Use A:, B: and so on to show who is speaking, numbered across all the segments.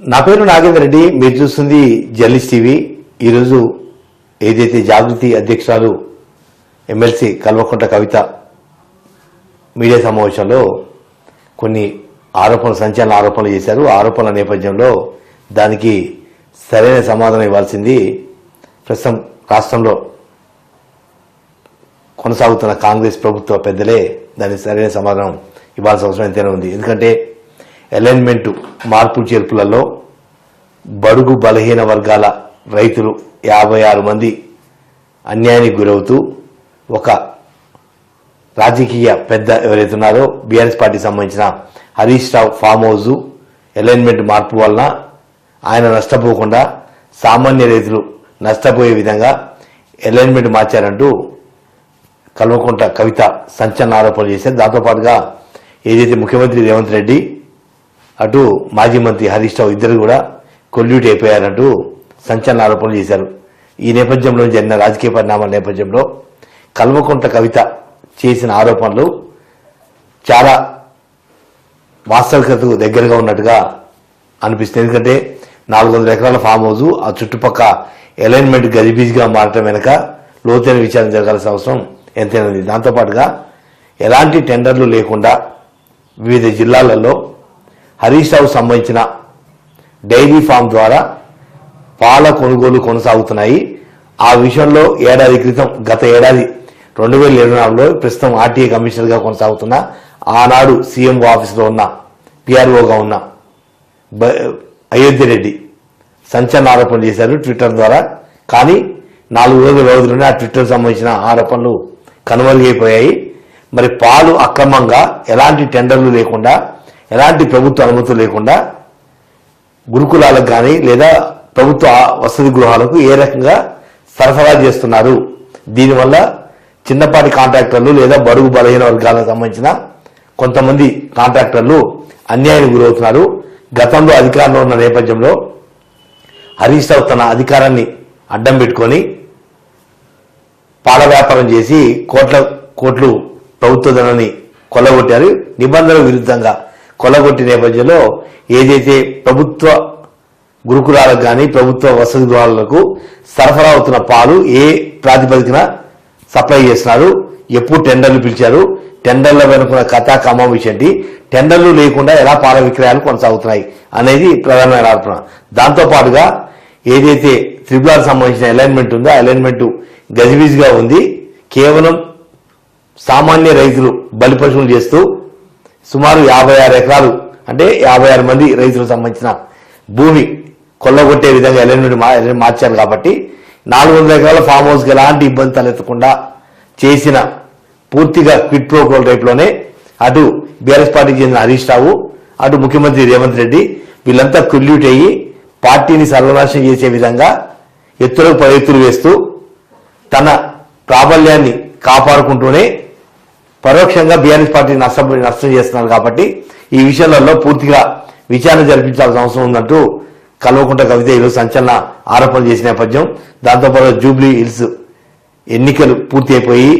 A: నా పేరు నాగేంద్ర రెడ్డి. మీరు చూస్తుంది జర్నలిస్ట్ టీవీ. ఈరోజు ఏదైతే జాగృతి అధ్యక్షురాలు ఎమ్మెల్సీ కల్వకుంట కవిత మీడియా సమావేశంలో కొన్ని ఆరోపణలు సంచలన ఆరోపణలు చేశారు. ఆరోపణల నేపథ్యంలో దానికి సరైన సమాధానం ఇవ్వాల్సింది ప్రస్తుతం రాష్ట్రంలో కొనసాగుతున్న కాంగ్రెస్ ప్రభుత్వ పెద్దలే దానికి సరైన సమాధానం ఇవ్వాల్సిన అవసరం ఎంతైనా ఉంది. ఎందుకంటే అలైన్మెంటు మార్పు చేర్పులలో బడుగు బలహీన వర్గాల రైతులు యాభై ఆరు మంది అన్యాయానికి గురవుతూ ఒక రాజకీయ పెద్ద ఎవరైతే ఉన్నారో బీఆర్ఎస్ పార్టీకి సంబంధించిన Harish Rao farm house alignment మార్పు వలన ఆయన నష్టపోకుండా సామాన్య రైతులు నష్టపోయే విధంగా అలైన్మెంట్ మార్చారంటూ కల్వకుంట కవిత సంచలన ఆరోపణలు చేశారు. దాంతోపాటుగా ఏదైతే ముఖ్యమంత్రి రేవంత్ రెడ్డి అటు మాజీ మంత్రి హరీష్ రావు ఇద్దరు కూడా కొల్యూట్ అయిపోయారంటూ సంచలన ఆరోపణలు చేశారు. ఈ నేపథ్యంలో జరిగిన రాజకీయ పరిణామాల నేపథ్యంలో కల్వకుంట కవిత చేసిన ఆరోపణలు చాలా వాస్తవికతకు దగ్గరగా ఉన్నట్టుగా అనిపిస్తుంది. ఎందుకంటే నాలుగు వందల ఎకరాల ఫామ్ హౌస్ ఆ చుట్టుపక్క అలైన్మెంట్ గజిబీజ్గా మారటం వెనుక లోతైన విచారణ జరగాల్సిన అవసరం ఎంతైనది దాంతోపాటుగా ఎలాంటి టెండర్లు లేకుండా వివిధ జిల్లాలలో హరీష్ రావు సంబంధించిన డైరీ ఫామ్ ద్వారా పాల కొనుగోలు కొనసాగుతున్నాయి. ఆ విషయంలో ఏడాది క్రితం గత ఏడాది రెండు వేల ఇరవై నాలుగులో ప్రస్తుతం ఆర్టీఏ కమిషనర్గా కొనసాగుతున్న ఆనాడు సీఎం ఆఫీసులో ఉన్న పిఆర్ఓగా ఉన్న అయోధ్య రెడ్డి సంచలన ఆరోపణలు చేశారు ట్విట్టర్ ద్వారా. కానీ నాలుగు రోజుల వ్యవధిలోనే ఆ ట్విట్టర్ సంబంధించిన ఆరోపణలు కనుమరుగైపోయాయి. మరి పాలు అక్రమంగా ఎలాంటి టెండర్లు లేకుండా ఎలాంటి ప్రభుత్వ అనుమతి లేకుండా గురుకులాలకు కానీ లేదా ప్రభుత్వ వసతి గృహాలకు ఏ రకంగా సరఫరా చేస్తున్నారు? దీనివల్ల చిన్నపాటి కాంట్రాక్టర్లు లేదా బరువు బలహీన వర్గాలకు సంబంధించిన కొంతమంది కాంట్రాక్టర్లు అన్యాయానికి గురవుతున్నారు. గతంలో అధికారంలో ఉన్న నేపథ్యంలో హరీష్ రావు తన అధికారాన్ని అడ్డం పెట్టుకొని పాల వ్యాపారం చేసి కోట్ల కోట్లు ప్రభుత్వ ధనాన్ని కొల్లగొట్టారు. నిబంధనల విరుద్ధంగా కొల్లగొట్టిన నేపథ్యంలో ఏదైతే ప్రభుత్వ గురుకులాలకు కానీ ప్రభుత్వ వసతి గృహాలకు సరఫరా అవుతున్న పాలు ఏ ప్రాతిపదికన సప్లై చేస్తున్నారు ఎప్పుడు టెండర్లు పిలిచారు టెండర్ల వెనుకున్న కథ కమం విషయంటి టెండర్లు లేకుండా ఎలా పాల విక్రయాలు కొనసాగుతున్నాయి అనేది ప్రధానమైన ఆరోపణ. దాంతో పాటుగా ఏదైతే త్రిపులకు సంబంధించిన అలైన్మెంట్ ఉందో అలైన్మెంట్ గజిబిజిగా ఉంది. కేవలం సామాన్య రైతులు బలిపశువులు చేస్తూ సుమారు యాభై ఆరు ఎకరాలు అంటే యాభై ఆరు మంది రైతులకు సంబంధించిన భూమి కొల్లగొట్టే విధంగా అలైన్మెంట్ మా- మార్చారు కాబట్టి నాలుగు వందల ఎకరాల ఫామ్ హౌస్కి ఎలాంటి ఇబ్బంది తలెత్తకుండా చేసిన పూర్తిగా క్విట్ ప్రోకోల్ రేట్లోనే అటు బీఆర్ఎస్ పార్టీకి చెందిన హరీష్ రావు అటు ముఖ్యమంత్రి రేవంత్ రెడ్డి వీళ్ళంతా కుల్యూట్ అయ్యి పార్టీని సర్వనాశనం చేసే విధంగా ఎత్తులకు పరెత్తులు ఎత్తులు వేస్తూ తన ప్రాబల్యాన్ని కాపాడుకుంటూనే పరోక్షంగా బీఆర్ఎస్ పార్టీ నష్టం నష్టం చేస్తున్నారు కాబట్టి ఈ విషయాలలో పూర్తిగా విచారణ జరిపించాల్సిన అవసరం ఉందంటూ కల్వకుంట కవిత ఈరోజు సంచలన ఆరోపణలు చేసిన నేపథ్యం. దాంతోపాటు జూబ్లీ హిల్స్ ఎన్నికలు పూర్తి అయిపోయి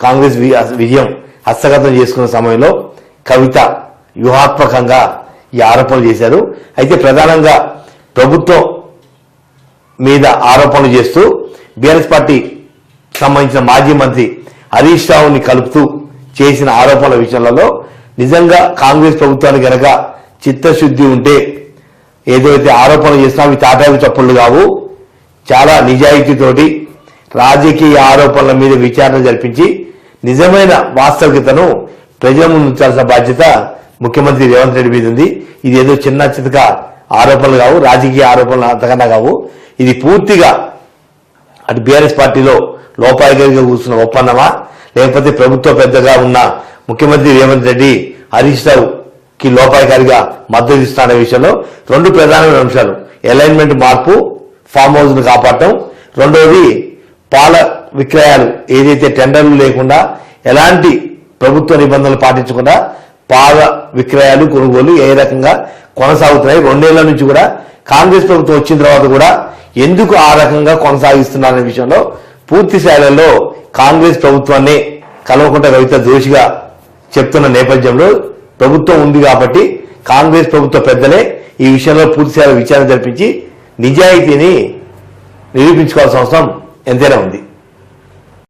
A: కాంగ్రెస్ వి- విజయం హస్తగతం చేసుకున్న సమయంలో కవిత వ్యూహాత్మకంగా ఈ ఆరోపణలు చేశారు. అయితే ప్రధానంగా ప్రభుత్వం మీద ఆరోపణలు చేస్తూ బీఆర్ఎస్ పార్టీ సంబంధించిన మాజీ మంత్రి హరీష్ రావుని కలుపుతూ చేసిన ఆరోపణల విషయాలలో నిజంగా కాంగ్రెస్ ప్రభుత్వానికి గనక చిత్తశుద్ధి ఉంటే ఏదైతే ఆరోపణలు చేసినా అవి తాటాకు చప్పుళ్ళు కావు. చాలా నిజాయితీతోటి రాజకీయ ఆరోపణల మీద విచారణ జరిపించి నిజమైన వాస్తవికతను ప్రజల ముందు ఉంచాల్సిన బాధ్యత ముఖ్యమంత్రి రేవంత్ రెడ్డి మీద ఉంది. ఇది ఏదో చిన్న చితక ఆరోపణలు కావు రాజకీయ ఆరోపణలు అంతకన్నా కావు. ఇది పూర్తిగా అటు బీఆర్ఎస్ పార్టీలో లోపాయిగా కూర్చున్న ఒప్పందమా? లేకపోతే ప్రభుత్వ పెద్దగా ఉన్న ముఖ్యమంత్రి రేవంత్ రెడ్డి హరీష్ రావుకి లోపాయకారిగా మద్దతు ఇస్తున్న విషయంలో రెండు ప్రధానమైన అంశాలు. అలైన్మెంట్ మార్పు ఫామ్ హౌస్ను కాపాడటం. రెండవది పాల విక్రయాలు ఏదైతే టెండర్లు లేకుండా ఎలాంటి ప్రభుత్వ నిబంధనలు పాటించకుండా పాల విక్రయాలు కొనుగోలు ఏ రకంగా కొనసాగుతున్నాయి. రెండేళ్ళ నుంచి కూడా కాంగ్రెస్ ప్రభుత్వం వచ్చిన తర్వాత కూడా ఎందుకు ఆ రకంగా కొనసాగిస్తున్నారనే విషయంలో పూర్తి స్థాయిలో కాంగ్రెస్ ప్రభుత్వాన్ని కల్వకుంట కవిత దోషిగా చెప్తున్న నేపథ్యంలో ప్రభుత్వం ఉంది కాబట్టి కాంగ్రెస్ ప్రభుత్వ పెద్దలే ఈ విషయంలో పూర్తిస్థాయిలో విచారణ జరిపించి నిజాయితీని నిరూపించుకోవాల్సిన అవసరం ఎంతైనా ఉంది.